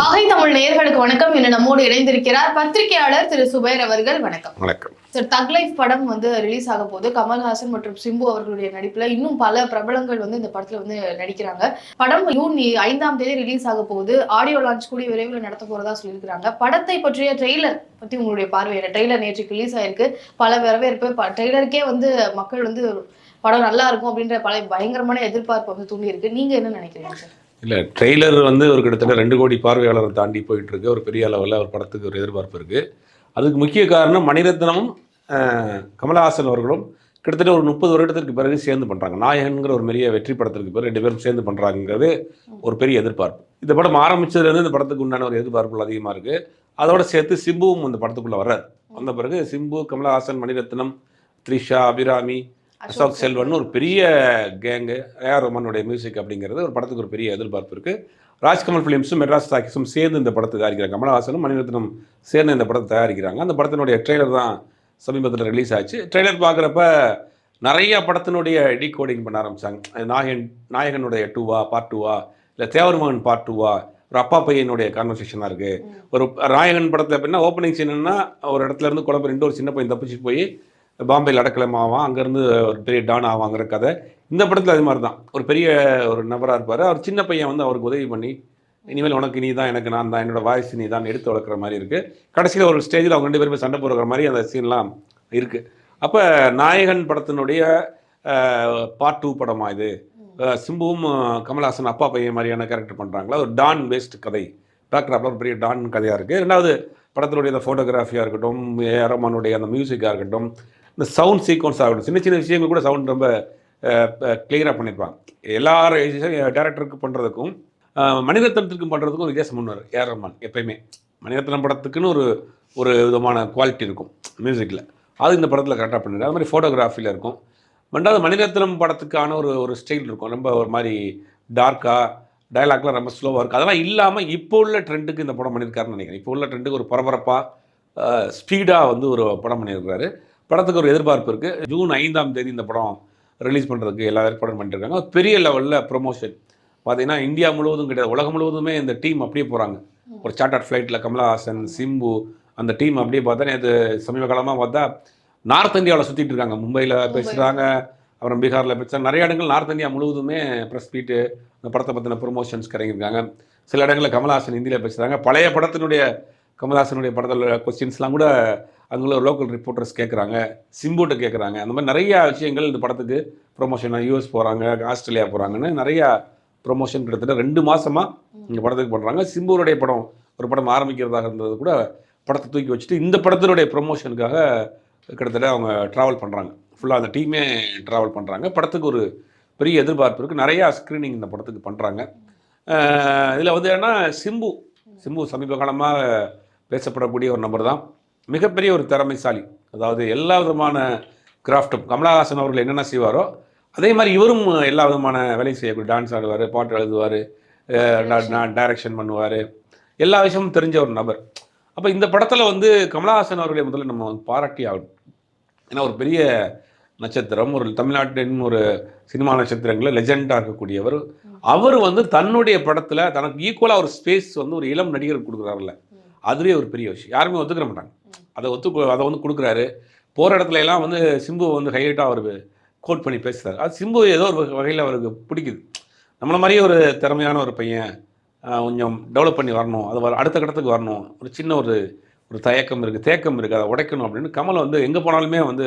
வாகை தமிழ் நேயர்களுக்கு வணக்கம். இன்று நம்மோடு இணைந்திருக்கிறார் பத்திரிகையாளர் திரு சுபைர் அவர்கள். வணக்கம். வணக்கம். சார் தக் லைஃப் படம் வந்து ரிலீஸ் ஆக போது கமல்ஹாசன் மற்றும் சிம்பு அவர்களுடைய நடிப்புல இன்னும் பல பிரபலங்கள் வந்து இந்த படத்துல வந்து நடிக்கிறாங்க. படம் ஜூன் ஐந்தாம் தேதி ரிலீஸ் ஆக போகுது. ஆடியோ லான்ச் கூடிய விரைவில் நடத்த போறதா சொல்லியிருக்கிறாங்க. படத்தை பற்றிய ட்ரெய்லர் பத்தி உங்களுடைய பார்வை என்ன? ட்ரெய்லர் நேற்று ரிலீஸ் ஆயிருக்கு. பல வரவேற்பு ட்ரெய்லருக்கே வந்து மக்கள் வந்து படம் நல்லா இருக்கும் அப்படின்ற பல பயங்கரமான எதிர்பார்ப்பு வந்து தூண்டி இருக்கு நீங்க என்ன நினைக்கிறீங்க சார்? இல்லை ட்ரெய்லர் வந்து ஒரு கிட்டத்தட்ட ரெண்டு கோடி பார்வையாளரை தாண்டி போயிட்டு இருக்கு ஒரு பெரிய அளவில் ஒரு படத்துக்கு ஒரு எதிர்பார்ப்பு இருக்குது அதுக்கு முக்கிய காரணம் மணிரத்னமும் கமலஹாசன் அவர்களும் கிட்டத்தட்ட ஒரு முப்பது வருடத்திற்கு பிறகு சேர்ந்து பண்ணுறாங்க நாயகன்கிற ஒரு பெரிய வெற்றி படத்திற்கு பிறகு ரெண்டு பேரும் சேர்ந்து பண்ணுறாங்கிறது ஒரு பெரிய எதிர்பார்ப்பு. இந்த படம் ஆரம்பிச்சதுலேருந்து இந்த படத்துக்கு உண்டான ஒரு எதிர்பார்ப்புகள் அதிகமாக இருக்குது அதோட சேர்த்து சிம்புவும் இந்த படத்துக்குள்ளே வர்றாரு. வந்த பிறகு சிம்பு கமலஹாசன் மணிரத்னம் த்ரிஷா அபிராமி அசோக் செல்வன் ஒரு பெரிய கேங்கு ஏஆர் ரமனுடைய மியூசிக் அப்படிங்கிறது ஒரு படத்துக்கு ஒரு பெரிய எதிர்பார்ப்பு இருக்குது ராஜ்கமல் ஃபிலிம்ஸும் மெட்ராஸ் டாக்கிஸும் சேர்ந்து இந்த படத்தை தயாரிக்கிறாங்க கமலஹாசனும் மணிரத்னம் சேர்ந்து இந்த படத்தை தயாரிக்கிறாங்க. அந்த படத்தினுடைய ட்ரெய்லர் தான் சமீபத்தில் ரிலீஸ் ஆச்சு. ட்ரெய்லர் பார்க்குறப்ப நிறைய படத்தினுடைய டீகோடிங் பண்ண ஆரம்பிச்சாங்க. நாயகன் நாயகனுடைய டூவா பார்ட் டூவா இல்லை தேவர்மகன் பார்ட் டூவா ஒரு அப்பா பையனுடைய கான்வர்சேஷனாக இருக்குது ஒரு நாயகன் படத்தில் எப்படின்னா ஓப்பனிங் சீனுன்னா ஒரு இடத்துல இருந்து குழப்பம் ரெண்டு ஒரு சின்ன பையன் தப்பிச்சு போய் பாம்பேயில் அடக்கலம் ஆவான். அங்கேருந்து ஒரு பெரிய டான் ஆவாங்கிற கதை. இந்த படத்தில் அது மாதிரி தான் ஒரு பெரிய ஒரு நபராக இருப்பார். அவர் சின்ன பையன் வந்து அவருக்கு உதவி பண்ணி இனிமேல் உனக்கு நீ தான் எனக்கு நான் தான் என்னோட வாய்ஸ் நீ தான் எடுத்து வளர்க்குற மாதிரி இருக்குது கடைசியில் ஒரு ஸ்டேஜில் அவங்க ரெண்டு பேருமே சண்டை போடுற மாதிரி அந்த சீன்லாம் இருக்குது அப்போ நாயகன் படத்தினுடைய பார்ட் டூ படமாக இது? சிம்புவும் கமல்ஹாசன் அப்பா பையன் மாதிரியான கேரக்டர் பண்ணுறாங்களா ஒரு டான் பேஸ்ட் கதை. டாக்டர் ஒரு பெரிய டான் கதையாக இருக்குது ரெண்டாவது படத்தினுடைய அந்த ஃபோட்டோகிராஃபியாக இருக்கட்டும் ஏரமானுடைய அந்த மியூசிக்காக இருக்கட்டும் இந்த சவுண்ட் சீக்வன்ஸ் ஆகட்டும். சின்ன சின்ன விஷயங்கள் கூட சவுண்ட் ரொம்ப கிளியராக பண்ணியிருப்பாங்க எல்லாரும் டேரக்டருக்கு பண்ணுறதுக்கும் மணிரத்னத்துக்கும் பண்ணுறதுக்கும் ஒரு வித்தியாசம் பண்ணுவார் ஏஆர் ரஹ்மான் எப்பயுமே. மணிரத்னம் படத்துக்குன்னு ஒரு ஒரு விதமான குவாலிட்டி இருக்கும் மியூசிக்கில் அது இந்த படத்தில் கரெக்டாக பண்ணிடுது அது மாதிரி ஃபோட்டோகிராஃபியில் இருக்கும். ரெண்டாவது மணிரத்னம் படத்துக்கான ஒரு ஒரு ஸ்டைல் இருக்கும். ரொம்ப ஒரு மாதிரி டார்க்காக டயலாக்லாம் ரொம்ப ஸ்லோவாக இருக்கும். அதெல்லாம் இல்லாமல் இப்போ உள்ள ட்ரெண்டுக்கு இந்த படம் பண்ணியிருக்காருன்னு நினைக்கிறேன். இப்போ உள்ள ட்ரெண்டுக்கு ஒரு பரபரப்பாக ஸ்பீடாக வந்து ஒரு படம் பண்ணியிருக்கிறாரு படத்துக்கு ஒரு எதிர்பார்ப்பு இருக்குது ஜூன் ஐந்தாம் தேதி இந்த படம் ரிலீஸ் பண்ணுறதுக்கு எல்லா ஏற்பாடும் பண்ணிட்டுருக்காங்க பெரிய லெவலில் ப்ரொமோஷன் பார்த்தீங்கன்னா இந்தியா முழுவதும் கிடையாது. உலகம் முழுவதுமே இந்த டீம் அப்படியே போகிறாங்க ஒரு சார்ட்டர்ட் ஃப்ளைட்டில் கமலஹாசன் சிம்பு அந்த டீம் அப்படியே பார்த்தா நேற்று சமீப காலமாக பார்த்தா நார்த் இந்தியாவில் சுற்றிட்டு இருக்காங்க. மும்பையில் பேசுகிறாங்க அப்புறம் பீகாரில் பேசுகிறாங்க நிறைய இடங்கள் நார்த் இந்தியா முழுவதுமே ப்ரெஸ் மீட்டு இந்த படத்தை பற்றின ப்ரொமோஷன்ஸ் இறங்கியிருக்காங்க சில இடங்களில் கமலஹாசன் ஹிந்தியில் பேசுகிறாங்க பழைய படத்தினுடைய கமலஹாசனுடைய படத்தில் கொஸ்டின்ஸ்லாம் கூட அங்குள்ள லோக்கல் ரிப்போர்ட்டர்ஸ் கேட்குறாங்க சிம்புட்ட கேட்குறாங்க அந்த மாதிரி நிறைய விஷயங்கள் இந்த படத்துக்கு ப்ரொமோஷன் யூஎஸ் போகிறாங்க ஆஸ்திரேலியா போகிறாங்கன்னு நிறையா ப்ரொமோஷன் கிட்டத்தட்ட ரெண்டு மாசமாக இந்த படத்துக்கு பண்ணுறாங்க சிம்புனுடைய படம் ஒரு படம் ஆரம்பிக்கிறதாக இருந்தது கூட படத்தை தூக்கி வச்சுட்டு இந்த படத்தினுடைய ப்ரொமோஷனுக்காக கிட்டத்தட்ட அவங்க ட்ராவல் பண்ணுறாங்க ஃபுல்லாக அந்த டீமே ட்ராவல் பண்ணுறாங்க படத்துக்கு ஒரு பெரிய எதிர்பார்ப்பு இருக்குது நிறையா ஸ்க்ரீனிங் இந்த படத்துக்கு பண்ணுறாங்க இதில் வந்து என்னன்னா சிம்பு சிம்பு சமீப காலமாக பேசப்படக்கூடிய ஒரு நபர் தான். மிகப்பெரிய ஒரு திறமைசாலி. அதாவது எல்லா விதமான கிராஃப்ட்டும் கமலஹாசன் அவர்கள் என்னென்ன செய்வாரோ அதே மாதிரி இவரும் எல்லா விதமான வேலையும் செய்யக்கூடிய டான்ஸ் ஆடுவார் பாட்டு எழுதுவார் டைரக்ஷன் பண்ணுவார். எல்லா விஷயமும் தெரிஞ்ச ஒரு நபர். அப்போ இந்த படத்தில் வந்து கமலஹாசன் அவர்களை முதல்ல நம்ம வந்து பாராட்டி ஆகணும். ஏன்னா ஒரு பெரிய நட்சத்திரம் ஒரு தமிழ்நாட்டின் ஒரு சினிமா நட்சத்திரங்களில் லெஜெண்டாக இருக்கக்கூடியவர். அவர் வந்து தன்னுடைய படத்தில் தனக்கு ஈக்குவலாக ஒரு ஸ்பேஸ் வந்து ஒரு இளம் நடிகர் கொடுக்குறாருல்ல. அதுவே ஒரு பெரிய விஷயம். யாருமே ஒத்துக்கிற மாட்டாங்க. அதை ஒத்து அதை வந்து கொடுக்குறாரு. போகிற இடத்துல எல்லாம் வந்து சிம்பு வந்து ஹைலைட்டாக அவர் கோட் பண்ணி பேசுகிறார் அது சிம்பு ஏதோ ஒரு வகையில் அவருக்கு பிடிக்குது. நம்மளை மாதிரியே ஒரு திறமையான ஒரு பையன் கொஞ்சம் டெவலப் பண்ணி வரணும். அது வர அடுத்த கட்டத்துக்கு வரணும். ஒரு சின்ன ஒரு ஒரு தயக்கம் இருக்குது தேக்கம் இருக்குது அதை உடைக்கணும் அப்படின்னு கமல் வந்து எங்கே போனாலுமே வந்து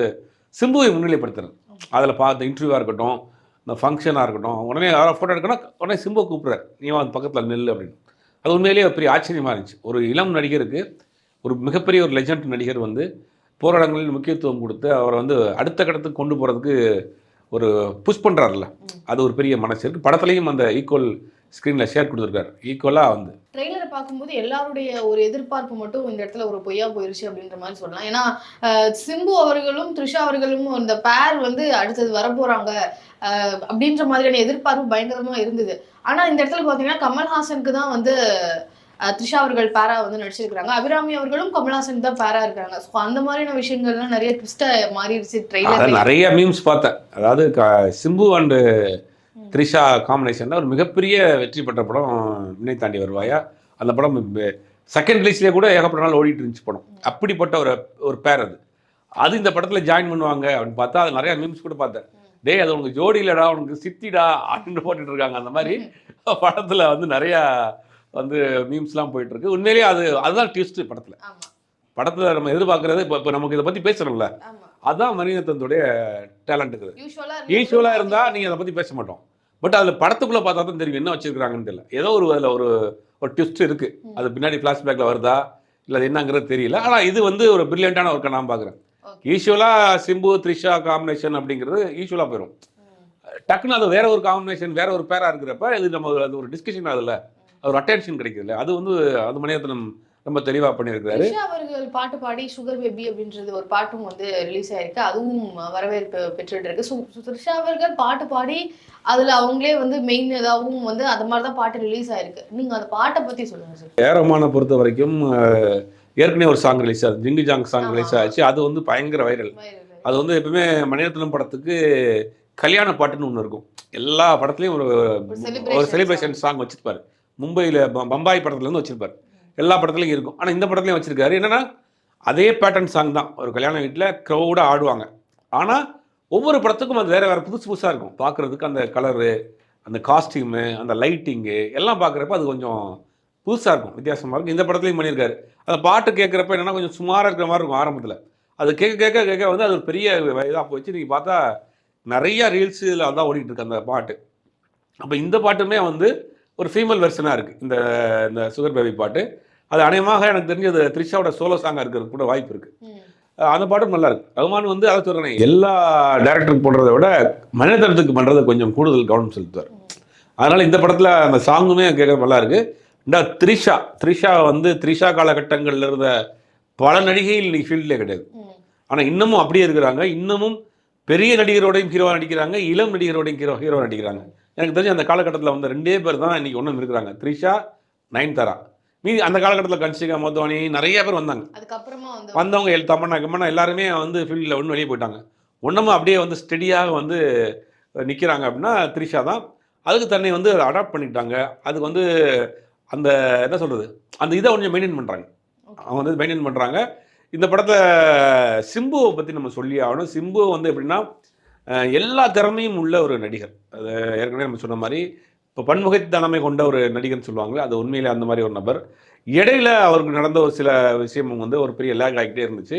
சிம்புவை முன்னிலைப்படுத்துறாரு. அதில் பார்த்த இன்டர்வியூவாக இருக்கட்டும் இந்த ஃபங்க்ஷனாக இருக்கட்டும் உடனே யாரோ ஃபோட்டோ எடுக்கணும் உடனே சிம்புவை கூப்பிட்றாரு. நீ வந்து பக்கத்தில் நெல் அப்படின்னு. அது உண்மையிலேயே ஒரு பெரிய ஆச்சரியமாக இருந்துச்சு. ஒரு இளம் நடிகருக்கு ஒரு மிகப்பெரிய ஒரு லெஜண்ட் நடிகர் வந்து போராடங்களில் முக்கியத்துவம் கொடுத்து அவரை வந்து அடுத்த கட்டத்துக்கு கொண்டு போகிறதுக்கு ஒரு புஷ் பண்ணுறாருல்ல அது ஒரு பெரிய மனசு இருக்குது படத்துலையும் அந்த ஈக்குவல் ஸ்க்ரீனில் ஷேர் கொடுத்துருக்காரு. ஈக்குவலாக வந்து. ட்ரெய்லரை பார்க்கும்போது எல்லாருடைய ஒரு எதிர்பார்ப்பு மட்டும் இந்த இடத்துல ஒரு பொய்யா போயிருச்சு அப்படின்ற மாதிரி சொல்லலாம். ஏன்னா சிம்பு அவர்களும் த்ரிஷா அவர்களும் இந்த பேர் வந்து அடுத்தது வரப்போகிறாங்க அப்படின்ற மாதிரியான எதிர்பார்ப்பு பயங்கரமாக இருந்தது. ஆனால் இந்த இடத்துல பார்த்தீங்கன்னா கமல்ஹாசனுக்கு தான் வந்து த்ரிஷா அவர்கள் பேரா வந்து நடிச்சிருக்காங்க அபிராமி அவர்களும் கமல்ஹாசன் தான் பேரா இருக்காங்க. ஸோ அந்த மாதிரியான விஷயங்கள்லாம் நிறைய ட்விஸ்டா மாறிடுச்சு ட்ரெய்லர் நிறைய மீம்ஸ் பார்த்தேன். அதாவது சிம்பு அண்டு த்ரிஷா காம்பினேஷனில் ஒரு மிகப்பெரிய வெற்றி பெற்ற படம் வினை தாண்டி வருவாயா? அந்த படம் செகண்ட் ரிலீஸ்லேயே கூட ஏகப்பட்ட நாள் ஓடிட்டு இருந்துச்சு படம். அப்படிப்பட்ட ஒரு ஒரு பேர் அது. அது இந்த படத்தில் ஜாயின் பண்ணுவாங்க அப்படின்னு பார்த்தா அது நிறைய மீம்ஸ் கூட பார்த்தேன். டேய் அது உனக்கு ஜோடி இல்லடா உனக்கு சித்திடா அப்படின்னு போட்டுட்டு இருக்காங்க. அந்த மாதிரி படத்தில் வந்து நிறையா வந்து மீம்ஸ்லாம் போயிட்டு இருக்கு உண்மையிலேயே அது அதுதான் ட்விஸ்ட் படத்தில். படத்தில் நம்ம எதிர்பார்க்கறது இப்போ இப்போ நமக்கு இதை பற்றி பேசுகிறோம்ல அதான் மணிரத்னத்துடைய டேலண்ட் இருக்குது யூஸ்வலா யூஸ்வலாக இருந்தால் நீங்கள் அதை பற்றி பேச மாட்டோம். பட் அதில் படத்துக்குள்ளே பார்த்தா தான் தெரியும் என்ன வச்சிருக்காங்கன்னு தெரியல. ஏதோ ஒரு அதில் ஒரு ஒரு ட்விஸ்ட் இருக்குது அது பின்னாடி ஃப்ளாஷ்பேக்கில் வருதா? இல்லை அது என்னங்கிறது தெரியல. ஆனால் இது வந்து ஒரு பிரில்லியண்டான ஒர்க்கை நான் பார்க்குறேன். யூஸ்வலாக சிம்பு த்ரிஷா காம்பினேஷன் அப்படிங்கிறது யூஸ்வலாக போயிடும் டக்குன்னு அது வேற ஒரு காம்பினேஷன் வேற ஒரு பேரா இருக்கிறப்ப இது நம்ம அது ஒரு டிஸ்கஷன் ஆகுதுல்ல அது ஒரு அட்டென்ஷன் கிடைக்குதுல்ல. அது வந்து அது மணியத்தினம் ரொம்ப தெளிவாக பண்ணியிருக்கிறாரு. த்ரிஷா அவர்கள் பாட்டு பாடி சுகர் பேபி அப்படின்றது ஒரு பாட்டும் வந்து ரிலீஸ் ஆயிருக்கு. அதுவும் வரவேற்பு பெற்றுட்டு இருக்கு த்ரிஷா அவர்கள் பாட்டு பாடி அதுல அவங்களே வந்து மெயின் இதாகவும் வந்து அது மாதிரி தான் பாட்டு ரிலீஸ் ஆயிருக்கு. நீங்க அந்த பாட்டை பத்தி சொல்லுங்க சார் ஏரமானை பொறுத்த வரைக்கும் ஏற்கனவே ஒரு சாங் ரிலீஸ் ஆகுது ஜிங்கு ஜாங் சாங். ரிலீஸ் ஆச்சு. அது வந்து பயங்கர வைரல் அது வந்து எப்பவுமே மணிரத்னம் படத்துக்கு கல்யாண பாட்டுன்னு ஒன்று இருக்கும். எல்லா படத்துலையும் ஒரு ஒரு செலிப்ரேஷன் சாங் வச்சிருப்பாரு. மும்பையில் பம்பாய் படத்துலேருந்து இருந்து எல்லா படத்துலையும் இருக்கும். ஆனால் இந்த படத்துலையும் வச்சிருக்காரு. என்னென்னா அதே பேட்டர்ன் சாங் தான். ஒரு கல்யாண வீட்டில் க்ரௌடாக ஆடுவாங்க. ஆனால் ஒவ்வொரு படத்துக்கும் அது வேறு வேறு புதுசு புதுசாக இருக்கும். பார்க்குறதுக்கு அந்த கலரு அந்த காஸ்டியூமு அந்த லைட்டிங்கு எல்லாம் பார்க்குறப்ப அது கொஞ்சம் புதுசாக இருக்கும். வித்தியாசமாக இருக்கும். இந்த படத்துலையும் பண்ணியிருக்காரு. அந்த பாட்டு கேட்குறப்ப என்னென்னா கொஞ்சம் சுமாராக இருக்கிற மாதிரி இருக்கும் ஆரம்பத்தில். அது கேட்க கேட்க கேட்க வந்து அது ஒரு பெரிய இதாக போச்சு. நீங்கள் பார்த்தா நிறைய ரீல்ஸில் அதான் ஓடிட்டு இருக்கு அந்த பாட்டு. அப்போ இந்த பாட்டுமே வந்து ஒரு ஃபீமேல் வெர்ஷனாக இருக்குது இந்த இந்த சுகர் பேபி பாட்டு. அது அநேகமாக எனக்கு தெரிஞ்சு அது த்ரிஷாவோட சோலோ சாங்காக இருக்கிறது கூட வாய்ப்பு இருக்குது அந்த பாட்டும் நல்லா இருக்கு. ரகுமான் வந்து அதை சொல்கிறேன் எல்லா டேரக்டருக்கு பண்ணுறதை விட மனிதனத்துக்கு பண்ணுறது கொஞ்சம் கூடுதல் கவனம் செலுத்துவார். அதனால் இந்த படத்தில் அந்த சாங்குமே கேட்குற நல்லா இருக்கு. இந்த த்ரிஷா த்ரிஷா வந்து த்ரிஷா காலகட்டங்கள்ல இருந்த பல நடிகைகள் இன்னைக்கு ஃபீல்ட்லேயே கிடையாது. ஆனால் இன்னமும் அப்படியே இருக்கிறாங்க. இன்னமும் பெரிய நடிகரோடையும் ஹீரோவாக நடிக்கிறாங்க. இளம் நடிகரோடையும் ஹீரோ ஹீரோ நடிக்கிறாங்க. எனக்கு தெரிஞ்சு அந்த காலகட்டத்தில் வந்து ரெண்டே பேர் தான் இன்னைக்கு ஒன்றும் இருக்கிறாங்க. த்ரிஷா நயன்தாரா. மீதி அந்த காலகட்டத்தில் கன்சிகா மோத்வானி நிறைய பேர் வந்தாங்க. அதுக்கப்புறமா வந்து வந்தவங்க எல் தமன்னா கம்மன்னா எல்லாருமே வந்து ஃபீல்டில் ஒன்று வெளியே போயிட்டாங்க. ஒன்றும் அப்படியே வந்து ஸ்டெடியாக வந்து நிற்கிறாங்க அப்படின்னா த்ரிஷா தான். அதுக்கு தன்னை வந்து அடாப்ட் பண்ணிட்டாங்க. அதுக்கு வந்து அந்த என்ன சொல்கிறது அந்த இதை கொஞ்சம் மெயின்டைன் பண்ணுறாங்க. அவங்க வந்து மெயின்டைன் பண்ணுறாங்க இந்த படத்தை சிம்புவை பற்றி நம்ம சொல்லி ஆகணும். சிம்பு வந்து எப்படின்னா எல்லா திறமையும் உள்ள ஒரு நடிகர். அது ஏற்கனவே நம்ம சொன்ன மாதிரி இப்போ பன்முகத்தனமை கொண்ட ஒரு நடிகர்னு சொல்லுவாங்களே அது உண்மையிலே அந்த மாதிரி ஒரு நபர். இடையில அவருக்கு நடந்த ஒரு சில விஷயம் வந்து ஒரு பெரிய லேக் ஆகிட்டே இருந்துச்சு.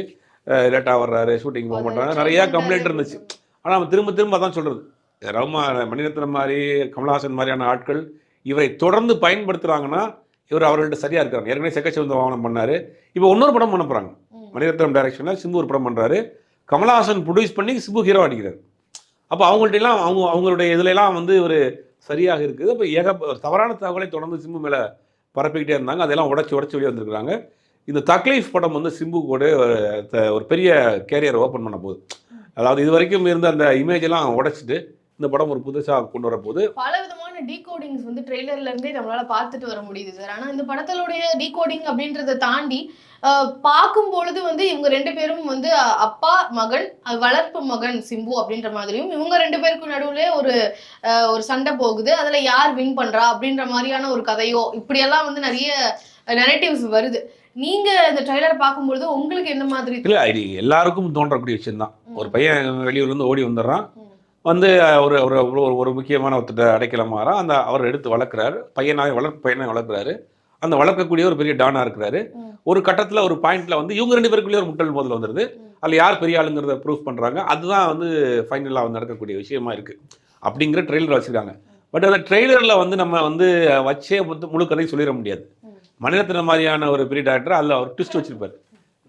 லேட்டாக வர்றாரு ஷூட்டிங் போக மாட்டாங்க நிறைய கம்ப்ளைண்ட் இருந்துச்சு. ஆனால் அவன் திரும்ப திரும்ப அதான் சொல்கிறது ரகுமா மணிரத்னம் மாதிரி கமலஹாசன் மாதிரியான ஆட்கள் இவரை தொடர்ந்து பயன்படுத்துகிறாங்கன்னா இவர் அவர்கள்ட்ட சரியாக இருக்காங்க. ஏற்கனவே செக்கச்சிவந்த வாகனம் பண்ணார். இப்போ இன்னொரு படம் பண்ண போகிறாங்க. மணிரத்னம் டைரக்ஷனில் சிம்பு ஒரு படம் பண்ணுறாரு கமலஹாசன் ப்ரொடியூஸ் பண்ணி சிம்பு ஹீரோ அடிக்கிறார் அப்போ அவங்கள்ட்ட எல்லாம் அவங்க அவங்களுடைய இதுலலாம் வந்து ஒரு சரியாக இருக்குது. அப்போ ஏக தவறான தகவலை தொடர்ந்து சிம்பு மேலே பரப்பிக்கிட்டே இருந்தாங்க. அதெல்லாம் உடச்சி உடச்சி வெளியே வந்திருக்கிறாங்க. இந்த தக்லீஃப் படம் வந்து சிம்பு கூட ஒரு த- ஒரு பெரிய கேரியர் ஓப்பன் பண்ண போகுது. அதாவது இது வரைக்கும் இருந்த அந்த இமேஜ் எல்லாம் உடைச்சிட்டு இந்த படம் ஒரு புதுசாக கொண்டு வர போகுது விதமான டீகோடிங்ஸ் வந்து ட்ரெய்லர்ல இருந்தே நம்மளால பார்த்துட்டு வர முடியுது சார் ஆனா இந்த படத்தினுடைய டீகோடிங் அப்படின்றத தாண்டி பார்க்கும் பொழுது வந்து இவங்க ரெண்டு பேரும் வந்து அப்பா மகன் வளர்ப்பு மகன் சிம்பு அப்படின்ற மாதிரியும் இவங்க ரெண்டு பேருக்கும் நடுவுல ஒரு ஒரு சண்டை போகுது. அதுல யார் வின் பண்றா அப்படின்ற மாதிரியான ஒரு கதையோ இப்படியெல்லாம் வந்து நிறைய நெரேட்டிவ்ஸ் வருது. நீங்க இந்த ட்ரெய்லர் பார்க்கும்பொழுது உங்களுக்கு எந்த மாதிரி இல்லை இது எல்லாருக்கும் தோன்றக்கூடிய விஷயம்தான். ஒரு பையன் வெளியூர்லேருந்து ஓடி வந்துடுறான். வந்து ஒரு ஒரு ஒரு- ஒரு முக்கியமான ஒருத்தர் அடைக்கலமாறான் அந்த அவர் எடுத்து வளர்க்குறாரு. பையனாவே வளர்ப்பு பையனை வளர்க்குறாரு. அந்த வளர்க்கக்கூடிய ஒரு பெரிய டானா இருக்கிறாரு. ஒரு கட்டத்தில் ஒரு பாயிண்ட்ல வந்து இவங்க ரெண்டு பேருக்குள்ளேயே ஒரு முட்டல் மோதல் வந்துடுது. அதில் யார் பெரிய ஆளுங்கிறத ப்ரூஃப் பண்ணுறாங்க அதுதான் வந்து ஃபைனலாக வந்து நடக்கக்கூடிய விஷயமா இருக்குது அப்படிங்கிற ட்ரெய்லர் வச்சுருக்காங்க. பட் அந்த ட்ரெய்லரில் வந்து நம்ம வந்து வச்சே வந்து முழு கதையும் சொல்லிட முடியாது. ம். மணிரத்னம் மாதிரியான ஒரு பெரிய டேரக்டர் அதில் ஒரு ட்விஸ்ட் வச்சிருப்பாரு.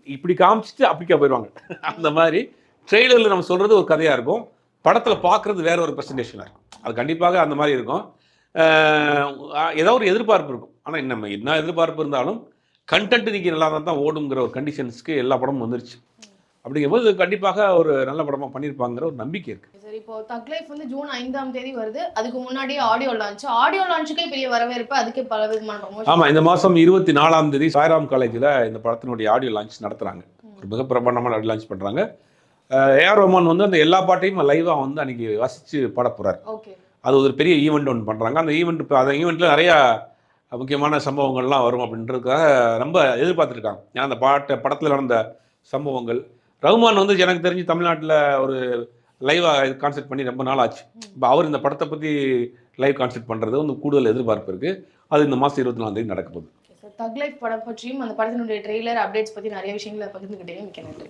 இப்படி காமிச்சிட்டு அப்படிக்கா போயிடுவாங்க. அந்த மாதிரி ட்ரெய்லரில் நம்ம சொல்கிறது ஒரு கதையாக இருக்கும். படத்தில் பார்க்குறது வேற ஒரு ப்ரெசன்டேஷனாக இருக்கும். அது கண்டிப்பாக அந்த மாதிரி இருக்கும். ஏதோ ஒரு எதிர்பார்ப்பு இருக்கும். ஆனால் நம்ம என்ன எதிர்பார்ப்பு இருந்தாலும் கண்டென்ட் இன்னைக்கு நல்லா இருந்தால் தான் ஓடுங்கிற ஒரு கண்டிஷன்ஸ்க்கு எல்லா படமும் வந்துருச்சு. அப்படிங்கும்போது கண்டிப்பாக ஒரு நல்ல படமாக பண்ணியிருப்பாங்கிற ஒரு நம்பிக்கை இருக்குது சரி இப்போ தக் லைஃப் வந்து ஜூன் ஐந்தாம் தேதி வருது. அதுக்கு முன்னாடியே ஆடியோ லான்ச் ஆடியோ லான்ச்சுக்கே பெரிய வரவேற்பு. அதுக்கே பல விதமான ஆமாம் இந்த மாதம் இருபத்தி நாலாம் தேதி சாய்ராம் காலேஜில் இந்த படத்தினுடைய ஆடியோ லான்ச் நடத்துகிறாங்க ஒரு மிக பிரபலமான ஆடியோ லான்ச் பண்ணுறாங்க ஏஆர் ரோமான் வந்து அந்த எல்லா பாட்டையும் லைவாக வந்து அன்னைக்கு வாசித்து பாட போகிறார் அது ஒரு பெரிய ஈவெண்ட் ஒன்று பண்ணுறாங்க அந்த ஈவெண்ட் அந்த ஈவெண்ட்டில் நிறையா முக்கியமான சம்பவங்கள்லாம் வரும் அப்படின்றதுக்காக ரொம்ப எதிர்பார்த்துருக்காங்க. ஏன்னா அந்த பாட்டை படத்தில் நடந்த சம்பவங்கள். ரகுமான் வந்து எனக்கு தெரிஞ்சு தமிழ்நாட்டில் ஒரு லைவாக கான்செப்ட் பண்ணி ரொம்ப நாள் ஆச்சு. இப்போ அவர் இந்த படத்தை பற்றி லைவ் கான்செப்ட் பண்ணுறது வந்து கூடுதல் எதிர்பார்ப்பு இருக்குது அது இந்த மாதம் இருபத்தி நாலாம் தேதி நடக்க போகுது. தக் லைஃப் படம் பற்றியும் அந்த படத்தினுடைய ட்ரெய்லர் அப்டேட்ஸ் பத்தி நிறைய விஷயங்களை பகிர்ந்துக்கிட்டே மிக்க நன்றி.